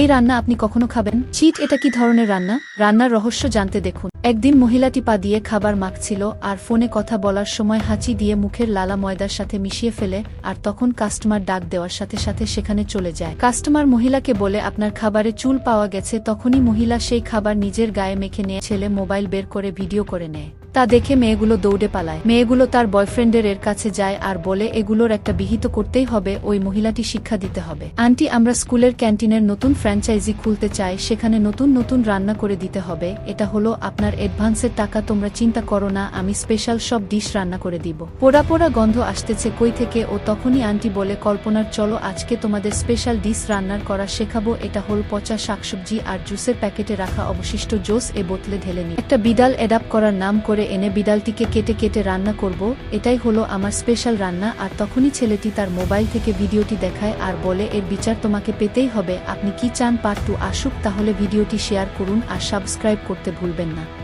এই রান্না আপনি কখনো খাবেন? চিট এটা কি ধরনের রান্না? রান্নার রহস্য জানতে দেখুন। একদিন মহিলাটি পা দিয়ে খাবার মাখছিল আর ফোনে কথা বলার সময় হাঁচি দিয়ে মুখের লালা ময়দার সাথে মিশিয়ে ফেলে আর তখন কাস্টমার ডাক দেওয়ার সাথে সাথে সেখানে চলে যায়। কাস্টমার মহিলাকে বলে, আপনার খাবারে চুল পাওয়া গেছে। তখনই মহিলা সেই খাবার নিজের গায়ে মেখে নিয়ে ছেলে মোবাইল বের করে ভিডিও করে নেয়। তা দেখে মেয়েগুলো দৌড়ে পালায়। মেয়েগুলো তার বয়ফ্রেন্ডের এর কাছে যায় আর বলে, এগুলোর একটা বিহিত করতেই হবে, ওই মহিলাটি শিক্ষা দিতে হবে। আন্টি, আমরা স্কুলের ক্যান্টিনের নতুন ফ্র্যাঞ্চাইজি খুলতে চাই, সেখানে নতুন নতুন রান্না করে দিতে হবে। এটা হলো আপনার অ্যাডভান্সের টাকা, তোমরা চিন্তা করো না, আমি স্পেশাল সব ডিশ রান্না করে দিব। পোড়া পোড়া গন্ধ আসতেছে কই থেকে, ও তখনই আন্টি বলে, কল্পনার, চলো আজকে তোমাদের স্পেশাল ডিশ রান্নার করা শেখাবো। এটা হল পচা শাকসবজি আর জুসের প্যাকেটে রাখা অবশিষ্ট জোস এ বোতলে ঢেলে নি। একটা বিড়াল অ্যাডাপ্ট করার নাম করে এনে বিড়ালটিকে কেটে কেটে রান্না করব, এটাই হলো আমার স্পেশাল রান্না, আর তখনই ছেলেটি তার মোবাইল থেকে ভিডিওটি দেখায় আর বলে, এর বিচার তোমাকে পেতেই হবে। আপনি কি চান পার্ট টু আসুক, তাহলে ভিডিওটি শেয়ার করুন আর সাবস্ক্রাইব করতে ভুলবেন না।